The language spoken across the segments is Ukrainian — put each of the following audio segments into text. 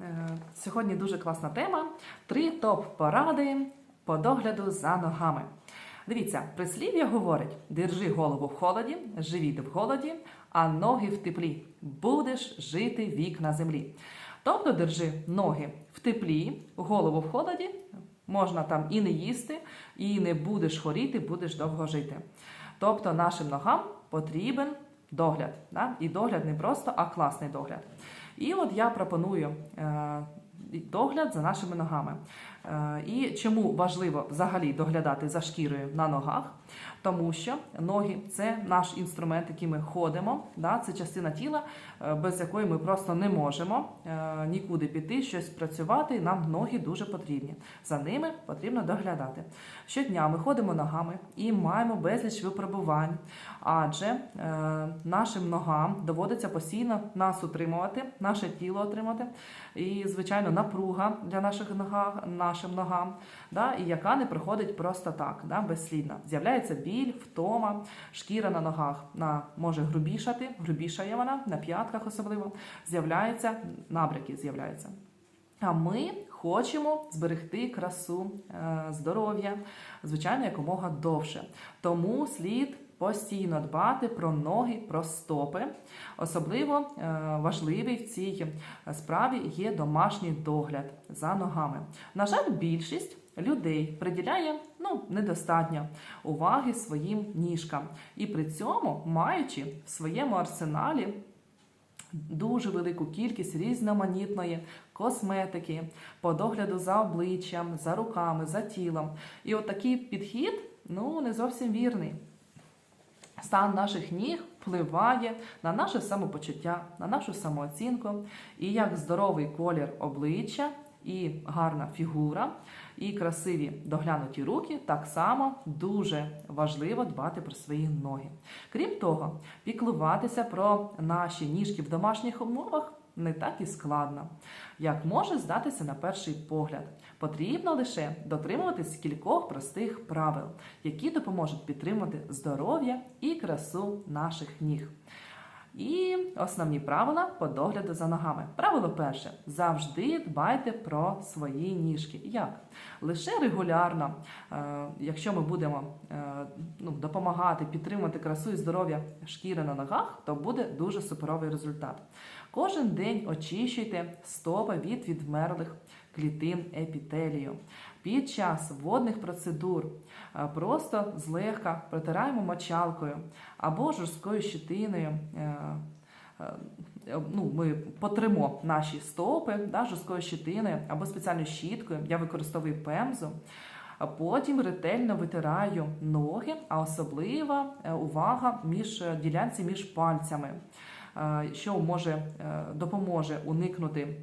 Е, Сьогодні дуже класна тема. Три топ-поради по догляду за ногами. Дивіться, прислів'я говорить: держи голову в холоді, живіт в голоді, а ноги в теплі. Будеш жити вік на землі. Тобто держи ноги в теплі, голову в холоді, можна там і не їсти, і не будеш хворіти, будеш довго жити. Тобто нашим ногам потрібен догляд. Да? І догляд не просто, а класний догляд. І от я пропоную е, догляд за нашими ногами. Е, і чому важливо взагалі доглядати за шкірою на ногах? Тому що ноги це наш інструмент, яким ми ходимо. Да? Це частина тіла, е, без якої ми просто не можемо е, нікуди піти, щось працювати. Нам ноги дуже потрібні. За ними потрібно доглядати. Щодня ми ходимо ногами і маємо безліч випробувань, адже нашим ногам доводиться постійно нас утримувати, наше тіло отримати. І, звичайно, напруга для наших нога, нашим ногам, да, і яка не проходить просто так, да, безслідно. З'являється біль, втома, шкіра на ногах на, може грубішати, грубішає вона, на п'ятках особливо, з'являються набряки, з'являються. А ми хочемо зберегти красу, е, здоров'я, звичайно, якомога довше. Тому слід постійно дбати про ноги, про стопи. Особливо е, важливий в цій справі є домашній догляд за ногами. На жаль, більшість людей приділяє ну, недостатньо уваги своїм ніжкам, і при цьому маючи в своєму арсеналі дуже велику кількість різноманітної косметики, по догляду за обличчям, за руками, за тілом. І от такий підхід ну, не зовсім вірний. Стан наших ніг впливає на наше самопочуття, на нашу самооцінку, і як здоровий колір обличчя, і гарна фігура, і красиві доглянуті руки, так само дуже важливо дбати про свої ноги. Крім того, піклуватися про наші ніжки в домашніх умовах не так і складно, як може здатися на перший погляд. Потрібно лише дотримуватись кількох простих правил, які допоможуть підтримувати здоров'я і красу наших ніг. І основні правила по догляду за ногами. Правило перше: завжди дбайте про свої ніжки. Як? Лише регулярно, е, якщо ми будемо е, ну, допомагати підтримувати красу і здоров'я шкіри на ногах, то буде дуже суперовий результат. Кожен день очищуйте стопи від відмерлих клітин епітелію. Під час водних процедур е, просто злегка протираємо мочалкою або жорсткою щитиною. е, е, Ну, ми потримо наші стопи да, жорсткою щитиною або спеціальною щіткою. Я використовую пемзу. Потім ретельно витираю ноги, а особлива увага між ділянці між пальцями, що може е, допоможе уникнути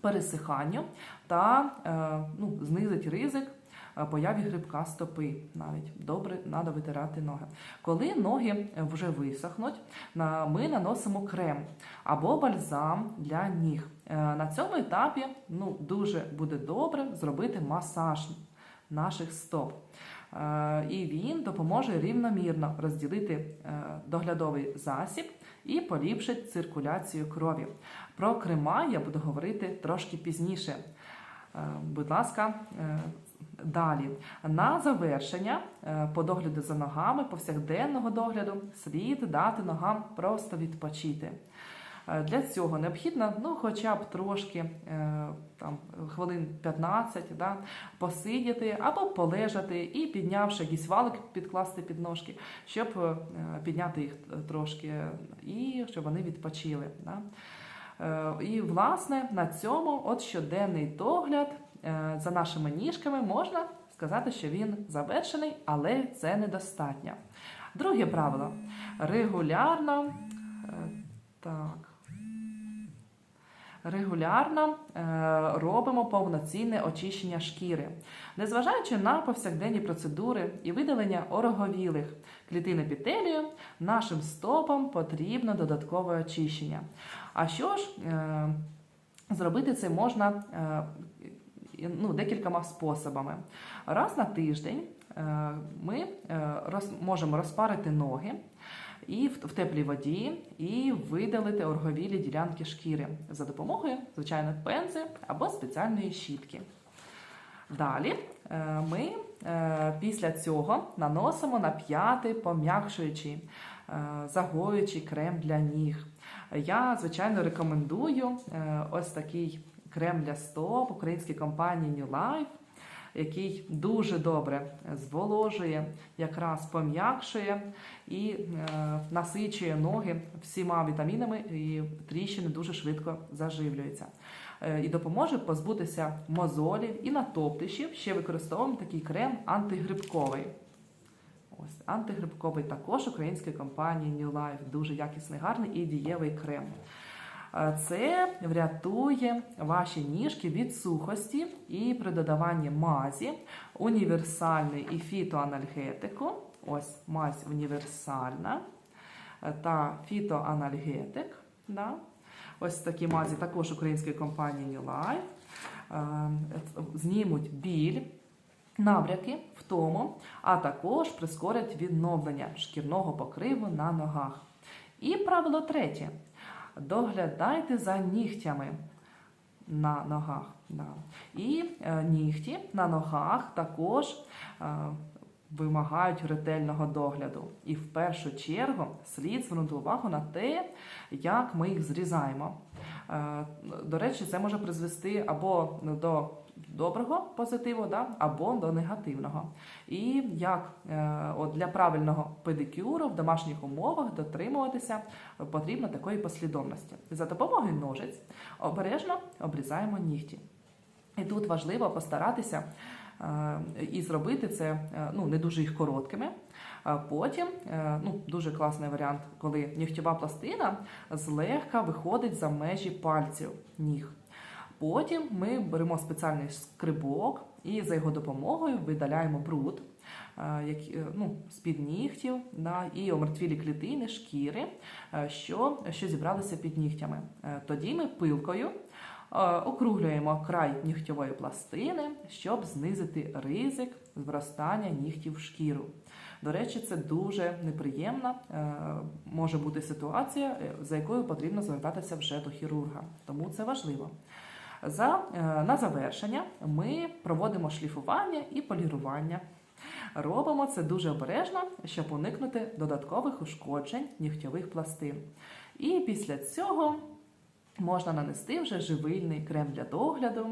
пересиханню та е, ну, знизить ризик е, появі грибка стопи. Навіть добре треба витирати ноги. Коли ноги вже висохнуть, ми наносимо крем або бальзам для ніг. Е, На цьому етапі ну, дуже буде добре зробити масаж наших стоп. Е, І він допоможе рівномірно розділити е, доглядовий засіб і поліпшить циркуляцію крові. Про крема я буду говорити трошки пізніше. Е, Будь ласка, е, далі. На завершення е, по догляду за ногами, повсякденного догляду, слід дати ногам просто відпочити. Е, Для цього необхідно ну, хоча б трошки е, там, хвилин 15 да, посидіти або полежати і, піднявши якийсь валик, підкласти під ножки, щоб е, підняти їх трошки і щоб вони відпочили. Да. І, власне, на цьому от щоденний догляд за нашими ніжками можна сказати, що він завершений, але це недостатньо. Друге правило регулярно. Так. Регулярно е, робимо повноцінне очищення шкіри, незважаючи на повсякденні процедури і видалення ороговілих клітин епітелію, нашим стопам потрібно додаткове очищення. А що ж, е, зробити це можна е, ну, декількома способами. Раз на тиждень ми можемо розпарити ноги і в, теплій воді, і видалити орговілі ділянки шкіри за допомогою звичайно пензи або спеціальної щітки. Далі е, ми е, після цього наносимо на п'яти пом'якшуючий, е, загоюючий крем для ніг. Я, звичайно, рекомендую ось такий крем для стоп української компанії New Life, який дуже добре зволожує, якраз пом'якшує і е, насичує ноги всіма вітамінами, і тріщини дуже швидко заживлюються. Е, І допоможе позбутися мозолів і натоптишів. Ще використовуємо такий крем антигрибковий. Ось антигрибковий також української компанії New Life. Дуже якісний, гарний і дієвий крем. Це врятує ваші ніжки від сухості і при додаванні мазі універсальний і фітоанальгетику. Ось мазь універсальна та фітоанальгетик. Да? Ось такі мазі також української компанії New Life. Е, Знімуть біль, набряки, втому, а також прискорять відновлення шкірного покриву на ногах. І правило третє. Доглядайте за нігтями на ногах. Да. І е, нігті на ногах також е, вимагають ретельного догляду. І в першу чергу слід звернути увагу на те, як ми їх зрізаємо. Е, До речі, це може призвести або до доброго позитиву, да, або до негативного. І як е, от для правильного педикюру в домашніх умовах дотримуватися потрібно такої послідовності. За допомогою ножиць обережно обрізаємо нігті. І тут важливо постаратися е, і зробити це е, ну, не дуже їх короткими. Потім ну, дуже класний варіант, коли нігтєва пластина злегка виходить за межі пальців ніг. Потім ми беремо спеціальний скрибок і за його допомогою видаляємо бруд е, е, ну, з-під нігтів да, і омертвілі клітини, шкіри, е, що, що зібралися під нігтями. Тоді ми пилкою округлюємо край нігтєвої пластини, щоб знизити ризик зростання нігтів в шкіру. До речі, це дуже неприємна може бути ситуація, за якою потрібно звертатися вже до хірурга. Тому це важливо. За, е, на завершення ми проводимо шліфування і полірування. Робимо це дуже обережно, щоб уникнути додаткових ушкоджень нігтьових пластин. І після цього можна нанести вже живильний крем для догляду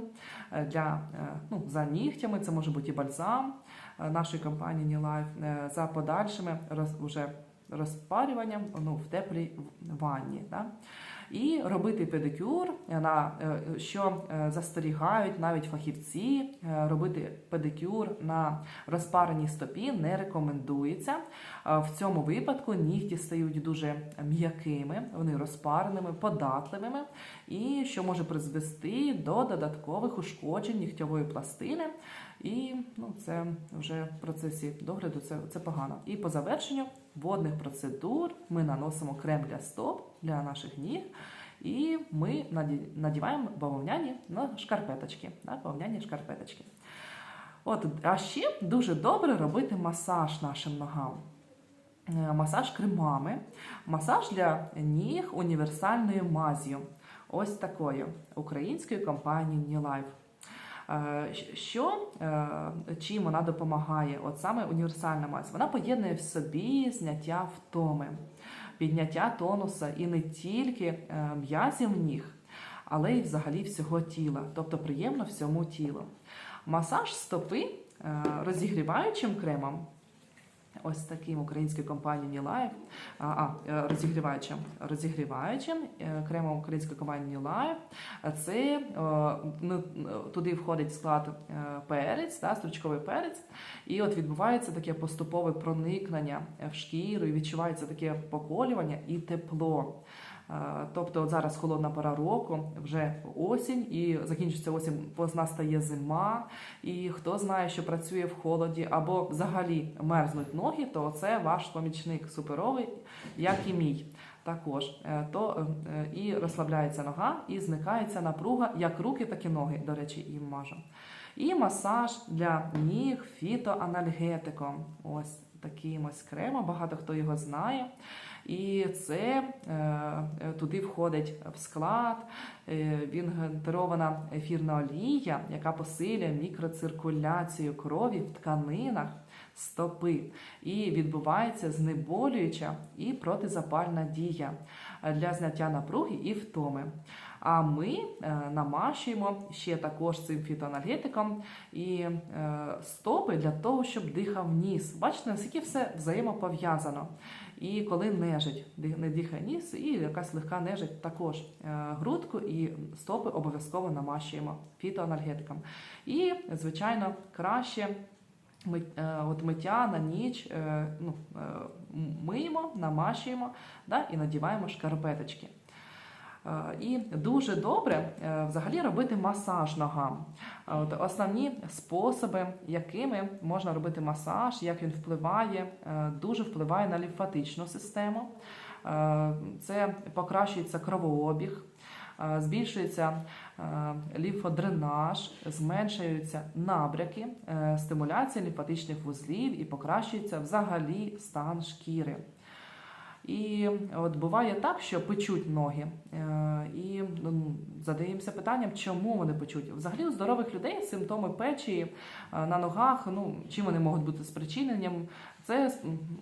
е, для, е, ну, за нігтями. Це може бути і бальзам нашої компанії Life, за подальшими роз, уже розпарюванням ну, в теплій ванні. Да? І робити педикюр, на е, що е, застерігають навіть фахівці, е, робити педикюр на розпареній стопі не рекомендується. Е, В цьому випадку нігті стають дуже м'якими, вони розпареними, податливими, і що може призвести до додаткових ушкоджень нігтьової пластини. І ну, це вже в процесі догляду це, це погано. І по завершенню водних процедур ми наносимо крем для стоп для наших ніг, і ми надіваємо бавовняні на шкарпеточки. Да, бавовняні шкарпеточки. От, а ще дуже добре робити масаж нашим ногам. Е, Масаж кремами, масаж для ніг універсальною маз'ю. Ось такою української компанії. Е, Що е, чим вона допомагає? От саме універсальна мазь. Вона поєднує в собі зняття втоми, підняття тонуса і не тільки е, м'язів ніг, але й взагалі всього тіла, тобто приємно всьому тілу. Масаж стопи е, розігріваючим кремом. Ось таким українською компанією New Life, а, а розігріваючим, розігріваючим е, кремом української компанії New Life. Це ну, туди входить склад перець, да, стручковий перець, і от відбувається таке поступове проникнення в шкіру, і відчувається таке поколювання і тепло. Е, Тобто, от зараз холодна пора року, вже осінь, і закінчиться осінь, позна стає зима. І хто знає, що працює в холоді, або взагалі мерзнуть ноги, то це ваш помічник суперовий, як і мій. Також Е, то е, і розслабляється нога, і зникається напруга, як руки, так і ноги, до речі, їм мажу. І масаж для ніг фітоанальгетиком. Ось таким ось кремом. Багато хто його знає. І це е, туди входить в склад е, вінгентерована ефірна олія, яка посилює мікроциркуляцію крові в тканинах стопи і відбувається знеболююча і протизапальна дія для зняття напруги і втоми. А ми е, намащуємо ще також цим фітоанальгетиком і е, стопи для того, щоб дихав ніс. Бачите, наскільки все взаємопов'язано. І коли нежить, не дихає ніс, і якась легка нежить також е, грудку і стопи обов'язково намащуємо фітоанальгетиком. І, звичайно, краще е, от миття на ніч е, ну, е, миємо, намащуємо да, і надіваємо шкарпеточки. І дуже добре взагалі робити масаж ногам. От основні способи, якими можна робити масаж, як він впливає, дуже впливає на лімфатичну систему. Це покращується кровообіг, збільшується ліфодренаж, лімфодренаж, зменшуються набряки, е, стимуляція лімфатичних вузлів і покращується взагалі стан шкіри. І от буває так, що печуть ноги, е, і задаємося питанням, чому вони печуть. Взагалі у здорових людей симптоми печі е, на ногах, ну чим вони можуть бути спричиненням, це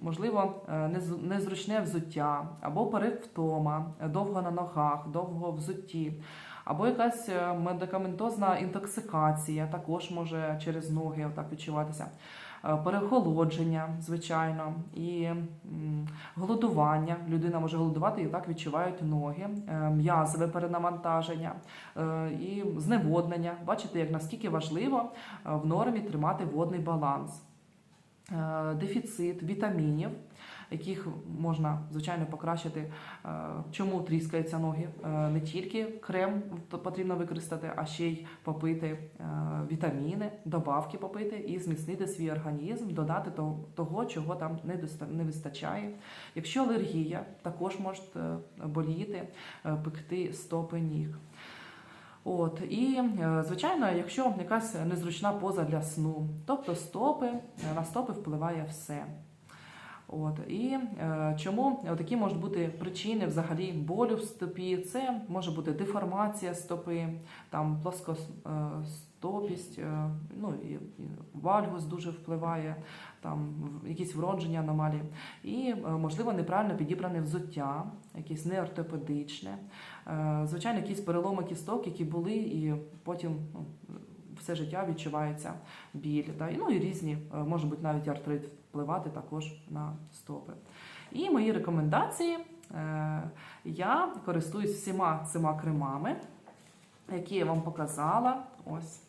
можливо е, незручне взуття або перевтома, е, довго на ногах, довго взутті. Або якась медикаментозна інтоксикація також може через ноги отак відчуватися. Е, Переохолодження, звичайно, і голодування. Людина може голодувати і так відчувають ноги, Е, м'язове перенавантаження е, і зневоднення. Бачите, як наскільки важливо в нормі тримати водний баланс. Дефіцит вітамінів, яких можна звичайно покращити. Е, Чому тріскаються ноги? Е, Не тільки крем потрібно використати, а ще й попити е, вітаміни, добавки попити і зміцнити свій організм, додати того, чого там не вистачає. Якщо алергія, також може боліти, пекти стопи ніг. От і звичайно, якщо якась незручна поза для сну, тобто стопи, на стопи впливає все. От і е, чому такі можуть бути причини взагалі болю в стопі? Це може бути деформація стопи, там плоскостопість, е, ну і, і вальгус дуже впливає, там якісь вродження аномалії, і е, можливо неправильно підібране взуття, якесь неортопедичне, Е, звичайно, якісь переломи кісток, які були, і потім ну, все життя відчувається біль. І, ну і різні, е, може бути навіть артрит впливати також на стопи. І мої рекомендації. Е, Я користуюсь всіма цими кремами, які я вам показала. Ось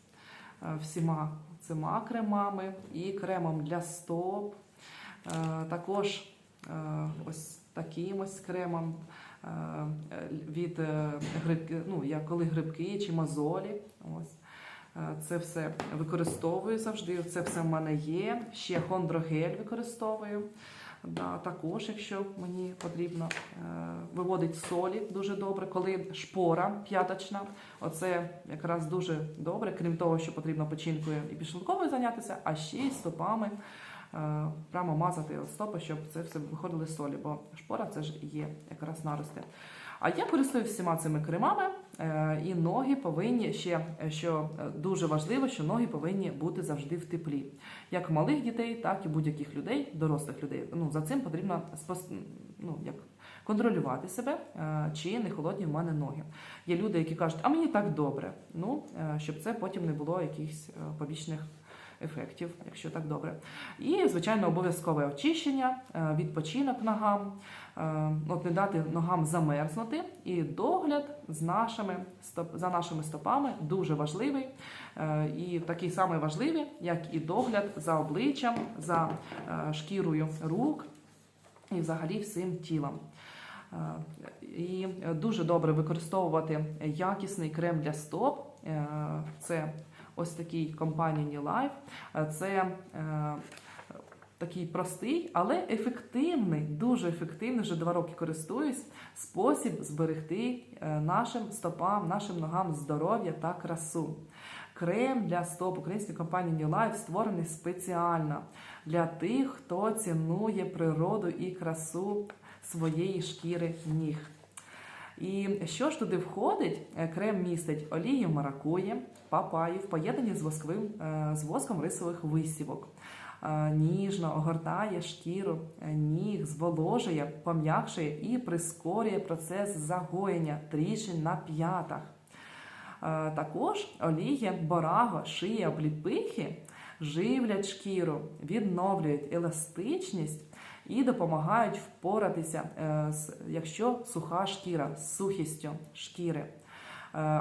е, всіма цими кремами і кремом для стоп. Також ось таким ось кремом від грибки, ну, коли грибки чи мозолі. Ось. Е, Це все використовую завжди. Це все в мене є. Ще хондрогель використовую. Да, також, якщо мені потрібно, е, виводить солі дуже добре, коли шпора п'яточна. Оце якраз дуже добре, крім того, що потрібно печінкою і підшлунковою зайнятися, а ще й стопами е, прямо мазати от стопи, щоб це все виходили солі, бо шпора це ж є якраз нарости. А я користуюсь всіма цими кремами, і ноги повинні ще, е, що е, дуже важливо, що ноги повинні бути завжди в теплі. Як малих дітей, так і будь-яких людей, дорослих людей. Ну, за цим потрібно ну, як контролювати себе, е, чи не холодні в мене ноги. Є люди, які кажуть, а мені так добре. Ну, е, щоб це потім не було якихось е, побічних ефектів, якщо так добре. І, звичайно, обов'язкове очищення, е, відпочинок ногам, е, от не дати ногам замерзнути. І догляд з нашими за нашими стопами дуже важливий. Е, І такий самий важливий, як і догляд за обличчям, за шкірою рук і взагалі всім тілом. І дуже добре використовувати якісний крем для стоп. Це ось такий компанії Life. Е, Це е, такий простий, але ефективний, дуже ефективний, вже два роки користуюсь, спосіб зберегти е, нашим стопам, нашим ногам здоров'я та красу. Крем для стоп української компанії New Life створений спеціально для тих, хто цінує природу і красу своєї шкіри ніг. І що ж туди входить? Е, Крем містить олію маракуї, папаю в поєднанні з восковим е, з воском рисових висівок. Е, Ніжно огортає шкіру ніг, зволожує, пом'якшує і прискорює процес загоєння тріщин на п'ятах. Також олія бораго, шия, обліпихи живлять шкіру, відновлюють еластичність і допомагають впоратися, е, якщо суха шкіра, з сухістю шкіри. Е,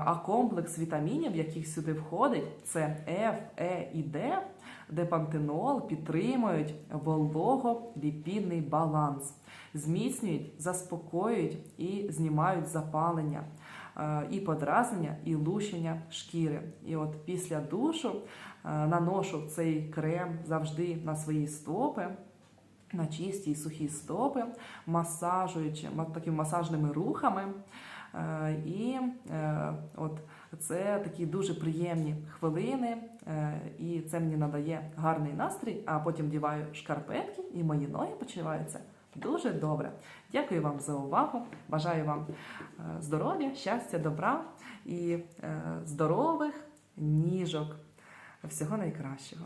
А комплекс вітамінів, яких сюди входить, це F, E і D, де пантенол підтримують волого-ліпідний баланс, зміцнюють, заспокоюють і знімають запалення, е, і подразнення, і лущення шкіри. І от після душу наношу цей крем завжди на свої стопи. На чисті і сухі стопи, масажуючи такими масажними рухами. Е, І е, от це такі дуже приємні хвилини, е, і це мені надає гарний настрій, а потім діваю шкарпетки, і мої ноги почуваються дуже добре. Дякую вам за увагу. Бажаю вам здоров'я, щастя, добра і здорових ніжок. Всього найкращого.